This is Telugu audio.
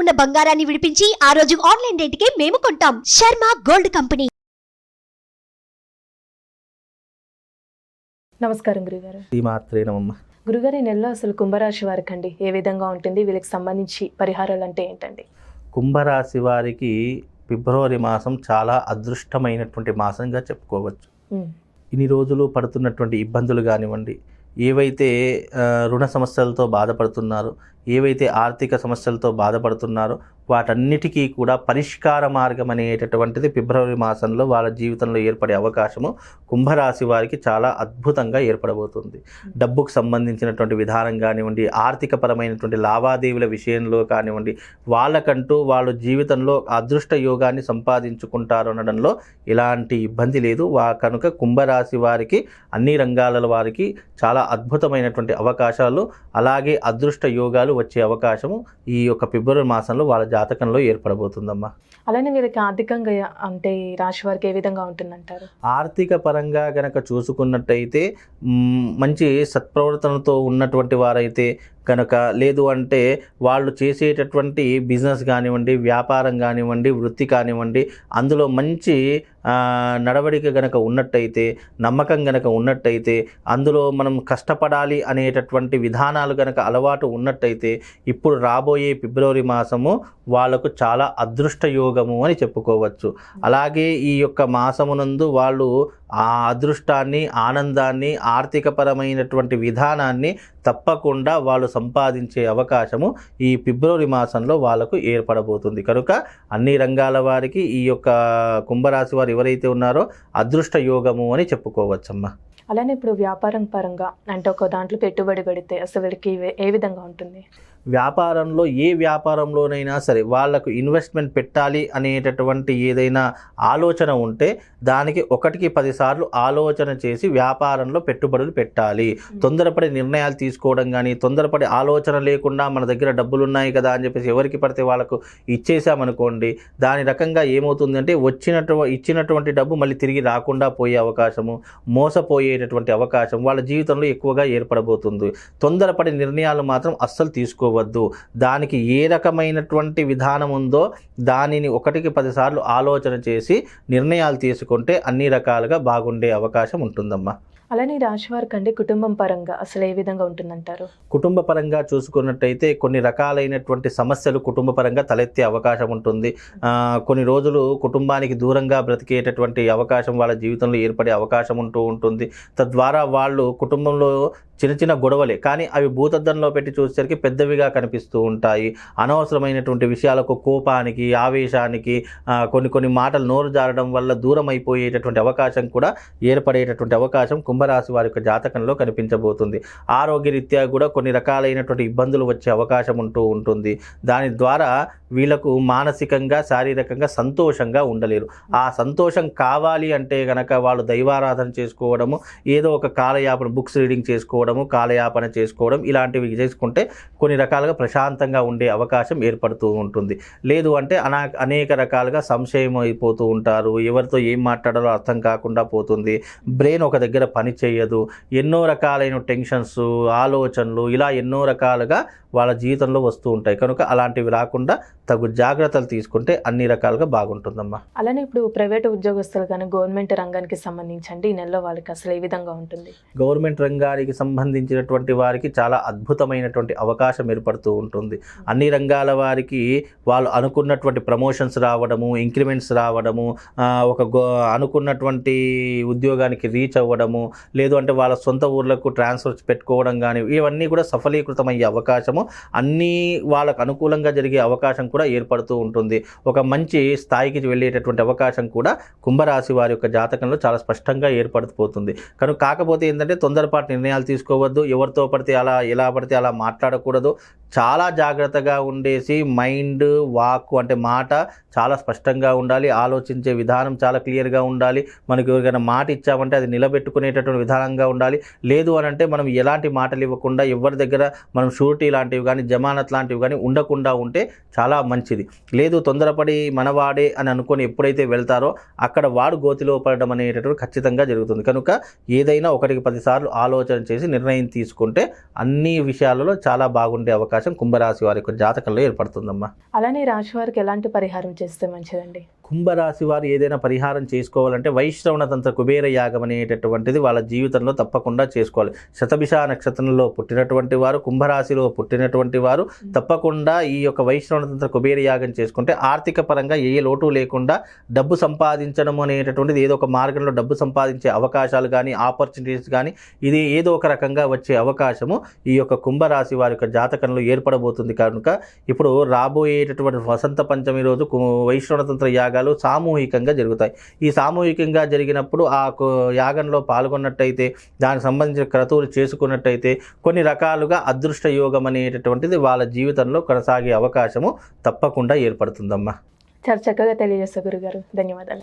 ఉన్న బంగారాన్ని విడిపించి ఆ రోజు ఆన్లైన్ రేటుకే మేము కొంటాం. Sharma gold company. నమస్కారం గురుగారు. ఈ మాత్రే నమ్మమ్మ గురుగారు ఈ నెలలో అసలు కుంభరాశి వారికి అండి ఏ విధంగా ఉంటుంది? వీళ్ళకి సంబంధించి పరిహారాలు అంటే ఏంటండి? కుంభరాశి వారికి ఫిబ్రవరి మాసం చాలా అదృష్టమైనటువంటి మాసంగా చెప్పుకోవచ్చు. ఇన్ని రోజులు పడుతున్నటువంటి ఇబ్బందులు కానివ్వండి ఏవైతే రుణ సమస్యలతో బాధపడుతున్నారో ఏవైతే ఆర్థిక సమస్యలతో బాధపడుతున్నారో వాటన్నిటికీ కూడా పరిష్కార మార్గం అనేటటువంటిది ఫిబ్రవరి మాసంలో వాళ్ళ జీవితంలో ఏర్పడే అవకాశము కుంభరాశి వారికి చాలా అద్భుతంగా ఏర్పడబోతుంది. డబ్బుకు సంబంధించినటువంటి విధానం కానివ్వండి ఆర్థిక పరమైనటువంటి లావాదేవీల విషయంలో కానివ్వండి వాళ్ళకంటూ వాళ్ళు జీవితంలో అదృష్ట యోగాన్ని సంపాదించుకుంటారు అనడంలో ఎలాంటి ఇబ్బంది లేదు. వా కనుక కుంభరాశి వారికి అన్ని రంగాల వారికి చాలా అద్భుతమైనటువంటి అవకాశాలు అలాగే అదృష్ట యోగాలు వచ్చే అవకాశము ఈ యొక్క ఫిబ్రవరి మాసంలో వాళ్ళ జాతకంలో ఏర్పడబోతుందమ్మా. అలానే వీళ్ళకి ఆర్థికంగా అంటే ఈ రాశి వారికి ఏ విధంగా ఉంటుందంటారు? ఆర్థిక పరంగా గనక చూసుకున్నట్టయితే మంచి సత్ప్రవర్తనతో ఉన్నటువంటి వారైతే కనుక లేదు అంటే వాళ్ళు చేసేటటువంటి బిజినెస్ కానివ్వండి వ్యాపారం కానివ్వండి వృత్తి కానివ్వండి అందులో మంచి నడవడిక గనక ఉన్నట్టయితే నమ్మకం గనక ఉన్నట్టయితే అందులో మనం కష్టపడాలి అనేటటువంటి విధానాలు గనక అలవాటు ఉన్నట్టయితే ఇప్పుడు రాబోయే ఫిబ్రవరి మాసము వాళ్ళకు చాలా అదృష్ట యోగము అని చెప్పుకోవచ్చు. అలాగే ఈ యొక్క మాసమునందు వాళ్ళు ఆ అదృష్టాన్ని ఆనందాన్ని ఆర్థికపరమైనటువంటి విధానాన్ని తప్పకుండా వాళ్ళు సంపాదించే అవకాశము ఈ ఫిబ్రవరి మాసంలో వాళ్ళకు ఏర్పడబోతుంది. కనుక అన్ని రంగాల వారికి ఈ యొక్క కుంభరాశి వారి ఎవరైతే ఉన్నారో అదృష్ట యోగము అని చెప్పుకోవచ్చమ్మా. అలానే ఇప్పుడు వ్యాపారం పరంగా అంటే ఒక దాంట్లో పెట్టుబడి పెడితే అసలు ఏ విధంగా ఉంటుంది? వ్యాపారంలో ఏ వ్యాపారంలోనైనా సరే వాళ్ళకు ఇన్వెస్ట్మెంట్ పెట్టాలి అనేటటువంటి ఏదైనా ఆలోచన ఉంటే దానికి ఒకటికి పదిసార్లు ఆలోచన చేసి వ్యాపారంలో పెట్టుబడులు పెట్టాలి. తొందరపడి నిర్ణయాలు తీసుకోవడం కానీ తొందరపడి ఆలోచన లేకుండా మన దగ్గర డబ్బులు ఉన్నాయి కదా అని చెప్పేసి ఎవరికి పడితే వాళ్ళకు ఇచ్చేసామనుకోండి దాని రకంగా ఏమవుతుందంటే వచ్చినటు ఇచ్చినటువంటి డబ్బు మళ్ళీ తిరిగి రాకుండా పోయే అవకాశము మోసపోయేటటువంటి అవకాశం వాళ్ళ జీవితంలో ఎక్కువగా ఏర్పడబోతుంది. తొందరపడి నిర్ణయాలు మాత్రం అస్సలు తీసుకోవద్దు దానికి ఏ రకమైనటువంటి విధానం ఉందో దానిని ఒకటికి పదిసార్లు ఆలోచన చేసి నిర్ణయాలు తీసుకుంటే అన్ని రకాలుగా బాగుండే అవకాశం ఉంటుందమ్మా. అలానే ఈ రాశి వారికి అండి కుటుంబం పరంగా అసలు ఏ విధంగా ఉంటుందంటారు? కుటుంబ పరంగా చూసుకున్నట్టయితే కొన్ని రకాలైనటువంటి సమస్యలు కుటుంబ పరంగా తలెత్తే అవకాశం ఉంటుంది. కొన్ని రోజులు కుటుంబానికి దూరంగా బ్రతికేటటువంటి అవకాశం వాళ్ళ జీవితంలో ఏర్పడే అవకాశం ఉంటూ ఉంటుంది. తద్వారా వాళ్ళు కుటుంబంలో చిన్న చిన్న గొడవలే. కానీ అవి భూతద్దంలో పెట్టి చూసేసరికి పెద్దవిగా కనిపిస్తూ ఉంటాయి. అనవసరమైనటువంటి విషయాలకు కోపానికి ఆవేశానికి కొన్ని కొన్ని మాటలు నోరు జారడం వల్ల దూరం అయిపోయేటటువంటి అవకాశం కూడా ఏర్పడేటటువంటి అవకాశం కుంభరాశి వారి యొక్క జాతకంలో కనిపించబోతుంది. ఆరోగ్యరీత్యా కూడా కొన్ని రకాలైనటువంటి ఇబ్బందులు వచ్చే అవకాశం ఉంటూ ఉంటుంది. దాని ద్వారా వీళ్ళకు మానసికంగా శారీరకంగా సంతోషంగా ఉండలేరు. ఆ సంతోషం కావాలి అంటే కనుక వాళ్ళు దైవారాధన చేసుకోవడము ఏదో ఒక కాలయాపన బుక్స్ రీడింగ్ చేసుకోవడం చేసుకోవడము కాలయాపన చేసుకోవడం ఇలాంటివి చేసుకుంటే కొన్ని రకాలుగా ప్రశాంతంగా ఉండే అవకాశం ఏర్పడుతూ ఉంటుంది. లేదు అంటే అనా అనేక రకాలుగా సంశయం అయిపోతూ ఉంటారు. ఎవరితో ఏం మాట్లాడాలో అర్థం కాకుండా పోతుంది. బ్రెయిన్ ఒక దగ్గర పని చేయదు. ఎన్నో రకాలైన టెన్షన్స్ ఆలోచనలు ఇలా ఎన్నో రకాలుగా వాళ్ళ జీవితంలో వస్తూ ఉంటాయి. కనుక అలాంటివి రాకుండా తగు జాగ్రత్తలు తీసుకుంటే అన్ని రకాలుగా బాగుంటుందమ్మా. అలానే ఇప్పుడు ప్రైవేట్ ఉద్యోగస్తులు కానీ గవర్నమెంట్ రంగానికి సంబంధించండి ఈ నెలలో వాళ్ళకి అసలు ఏ విధంగా ఉంటుంది? గవర్నమెంట్ రంగానికి సంబంధించినటువంటి వారికి చాలా అద్భుతమైనటువంటి అవకాశం ఏర్పడుతూ ఉంటుంది. అన్ని రంగాల వారికి వాళ్ళు అనుకున్నటువంటి ప్రమోషన్స్ రావడము ఇంక్రిమెంట్స్ రావడము ఒక గో అనుకున్నటువంటి ఉద్యోగానికి రీచ్ అవ్వడము లేదు అంటే వాళ్ళ సొంత ఊర్లకు ట్రాన్స్ఫర్స్ పెట్టుకోవడం కానీ ఇవన్నీ కూడా సఫలీకృతమయ్యే అవకాశము అన్నీ వాళ్ళకు అనుకూలంగా జరిగే అవకాశం కూడా ఏర్పడుతూ ఉంటుంది. ఒక మంచి స్థాయికి వెళ్ళేటటువంటి అవకాశం కూడా కుంభరాశి వారి యొక్క జాతకంలో చాలా స్పష్టంగా ఏర్పడిపోతుంది. కనుక కాకపోతే ఏంటంటే తొందరపాటు నిర్ణయాలు తీసుకోవద్దు. ఎవరితో పడితే అలా ఎలా పడితే అలా మాట్లాడకూడదు. చాలా జాగ్రత్తగా ఉండేసి మైండ్ వాక్ అంటే మాట చాలా స్పష్టంగా ఉండాలి ఆలోచించే విధానం చాలా క్లియర్గా ఉండాలి. మనకు ఎవరికైనా మాట ఇచ్చామంటే అది నిలబెట్టుకునేటటువంటి విధానంగా ఉండాలి. లేదు అని అంటే మనం ఎలాంటి మాటలు ఇవ్వకుండా ఎవరి దగ్గర మనం షూరిటీ లాంటివి కానీ జమానత్ లాంటివి కానీ ఉండకుండా ఉంటే చాలా మంచిది. లేదు తొందరపడి మనవాడే అని అనుకొని ఎప్పుడైతే వెళ్తారో అక్కడ వాడు గోతిలో పడడం అనేటటువంటి ఖచ్చితంగా జరుగుతుంది. కనుక ఏదైనా ఒకటికి పదిసార్లు ఆలోచన చేసి నిర్ణయం తీసుకుంటే అన్ని విషయాలలో చాలా బాగుండే అవకాశం అవకాశం కుంభరాశి వారి యొక్క జాతకంలో ఏర్పడుతుందమ్మా? అలానే రాశి వారికి ఎలాంటి పరిహారం చేస్తే మంచిదండి? కుంభరాశి వారు ఏదైనా పరిహారం చేసుకోవాలంటే వైశ్రవణ తంత్ర కుబేర యాగం అనేటటువంటిది వాళ్ళ జీవితంలో తప్పకుండా చేసుకోవాలి. శతభిష నక్షత్రంలో పుట్టినటువంటి వారు కుంభరాశిలో పుట్టినటువంటి వారు తప్పకుండా ఈ యొక్క వైశ్రవణ తంత్ర కుబేర యాగం చేసుకుంటే ఆర్థిక పరంగా ఏ లోటు లేకుండా డబ్బు సంపాదించడం అనేటటువంటిది ఏదో ఒక మార్గంలో డబ్బు సంపాదించే అవకాశాలు కానీ ఆపర్చునిటీస్ కానీ ఇది ఏదో ఒక రకంగా వచ్చే అవకాశము ఈ యొక్క కుంభరాశి వారి యొక్క జాతకంలో ఏర్పడబోతుంది. కనుక ఇప్పుడు రాబోయేటటువంటి వసంత పంచమి రోజు కు- యాగం యాగాలు సామూహికంగా జరుగుతాయి. ఈ సామూహికంగా జరిగినప్పుడు ఆ యాగంలో పాల్గొన్నట్టయితే దానికి సంబంధించిన క్రతువులు చేసుకున్నట్టయితే కొన్ని రకాలుగా అదృష్ట యోగం అనేటటువంటిది వాళ్ళ జీవితంలో కొనసాగే అవకాశము తప్పకుండా ఏర్పడుతుందమ్మా. చాలా చక్కగా తెలియజేస్తా గురుగారు. ధన్యవాదాలు.